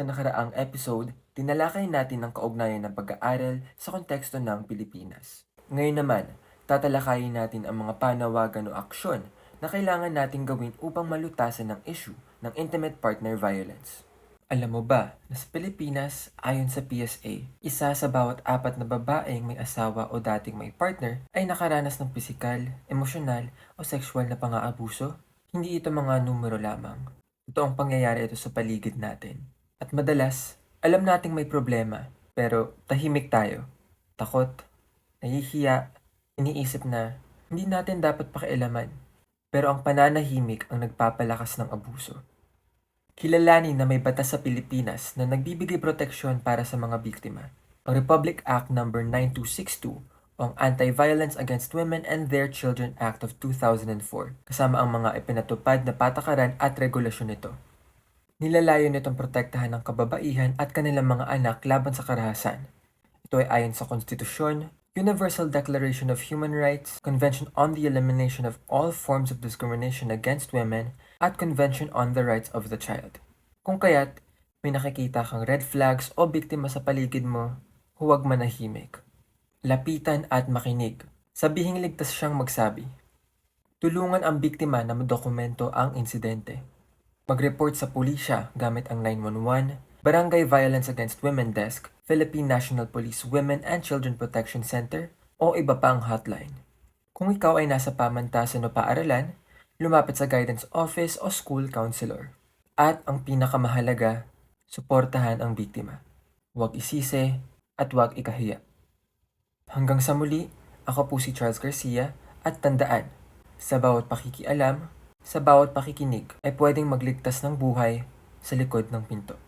Sa nakaraang episode, tinalakay natin ang kaugnayan ng pag-aaral sa konteksto ng Pilipinas. Ngayon naman, tatalakayin natin ang mga panawagan o aksyon na kailangan nating gawin upang malutasan ng issue ng intimate partner violence. Alam mo ba na sa Pilipinas, ayon sa PSA, isa sa bawat apat na babaeng may asawa o dating may partner ay nakaranas ng pisikal, emosyonal o sexual na pang-aabuso? Hindi ito mga numero lamang. Ito ang pangyayari ito sa paligid natin. At madalas, alam nating may problema, pero tahimik tayo. Takot, nahihiya, iniisip na hindi natin dapat pakialaman. Pero ang pananahimik ang nagpapalakas ng abuso. Kilalanin na may batas sa Pilipinas na nagbibigay proteksyon para sa mga biktima. Ang Republic Act No. 9262 o ang Anti-Violence Against Women and Their Children Act of 2004 kasama ang mga ipinatupad na patakaran at regulasyon nito. Nilalayo nitong protektahan ng kababaihan at kanilang mga anak laban sa karahasan. Ito ay ayon sa konstitusyon, Universal Declaration of Human Rights, Convention on the Elimination of All Forms of Discrimination Against Women, at Convention on the Rights of the Child. Kung kaya't may nakikita kang red flags o biktima sa paligid mo, huwag manahimik. Lapitan at makinig. Sabihing ligtas siyang magsabi. Tulungan ang biktima na madokumento ang insidente. Mag-report sa pulisya gamit ang 911, Barangay Violence Against Women Desk, Philippine National Police Women and Children Protection Center, o iba pang hotline. Kung ikaw ay nasa pamantasan o paaralan, lumapit sa guidance office o school counselor. At ang pinakamahalaga, suportahan ang biktima. Huwag isisi at huwag ikahiya. Hanggang sa muli, ako po si Charles Garcia at tandaan, sa bawat pakikialam, sa bawat pakikinig ay pwedeng magligtas ng buhay sa likod ng pinto.